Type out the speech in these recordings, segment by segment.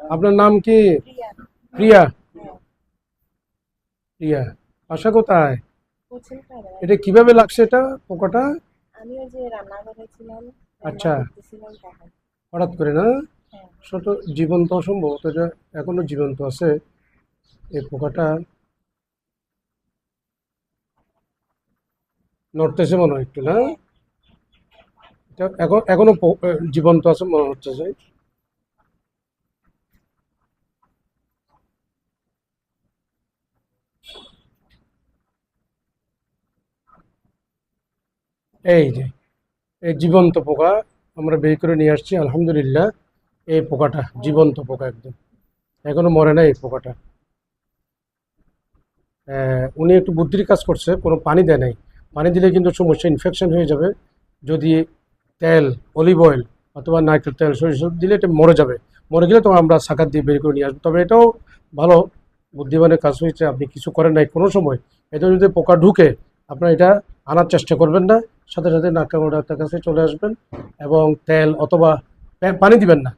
আপনার নাম কি? প্রিয়া। প্রিয়া। আশা কোথায়? এটা কীভাবে লাগছে এটা পোকাটা? আমি ওই যে রান্নাঘরে ছিলাম আচ্ছা। হঠাৎ করে না? হ্যাঁ। শত জীবন্ত অসম্ভব এটা এখনও জীবন্ত আছে এই পোকাটা নড়তেছে মনে হয় একটু না? এটা এখন এখনও জীবন্ত আছে মনে হচ্ছে যে এই যে, এই জীবন্ত পোকা আমরা বের করে নিয়ে আসছি, আলহামদুলিল্লাহ। এই পোকাটা জীবন্ত পোকা একদম। এখনও মরে নাই এই পোকাটা। উনি একটু বুদ্ধির কাজ করছে, কোনো পানি দেয় নাই। পানি দিলে কিন্তু সমস্যা ইনফেকশন হয়ে যাবে। যদি তেল অলিভ অয়েল অথবা নারকেল তেল সরিষা দিলে এটা মরে যাবে। মরে গেলে তখন আমরা সাকাত দিয়ে বের করে নিয়ে আসব। তবে এটাও ভালো, বুদ্ধিমানের কাজ হয়েছে। আপনি কিছু করেন নাই কোনো সময়। এটা যদি পোকা ঢুকে, আপনার এটা আনার চেষ্টা করবেন না। সাথে সাথে নাকামো ডাক্তার কাছে চলে আসবেন এবং তেল অথবা পানি দিবেন না।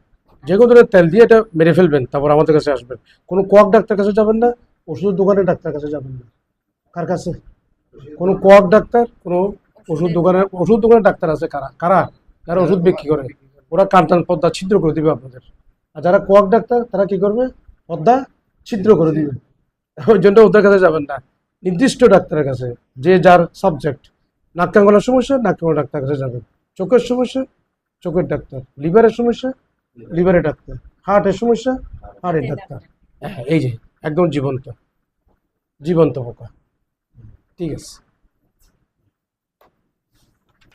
যে কোনো ধরনের তেল দিয়ে এটা মেরে ফেলবেন, তারপর আমাদের কাছে আসবেন। কোনো কোয়াক ডাক্তার কাছে যাবেন না ওষুধ দোকানের ডাক্তার কাছে যাবেন না। কার কাছে? কোনো কোয়াক ডাক্তার, কোনো ওষুধ দোকানের ওষুধ দোকানের ডাক্তার আছে কারা? কারা? যারা ওষুধ বিক্রি করে। ওরা কান্তান পদ্মা ছিদ্র করে দিবে আপনাদের। আর যারা কোয়াক ডাক্তার, তারা কি করবে? পদ্মা ছিদ্র করে দিবে। ওই জন্য ওদের কাছে যাবেন না। নির্দিষ্ট ডাক্তারের কাছে, যে যার সাবজেক্ট। নাক কাঙ্গলার সমস্যা নাক কাঙ্গলা ডাক্তার কাছে যাবেন চোখের সমস্যা চোখের ডাক্তার। লিভারের সমস্যা লিভারের ডাক্তার। হার্টের সমস্যা হার্টের ডাক্তার। হ্যাঁ এই যে একদম জীবন্ত। জীবন্ত পোকা। ঠিক আছে।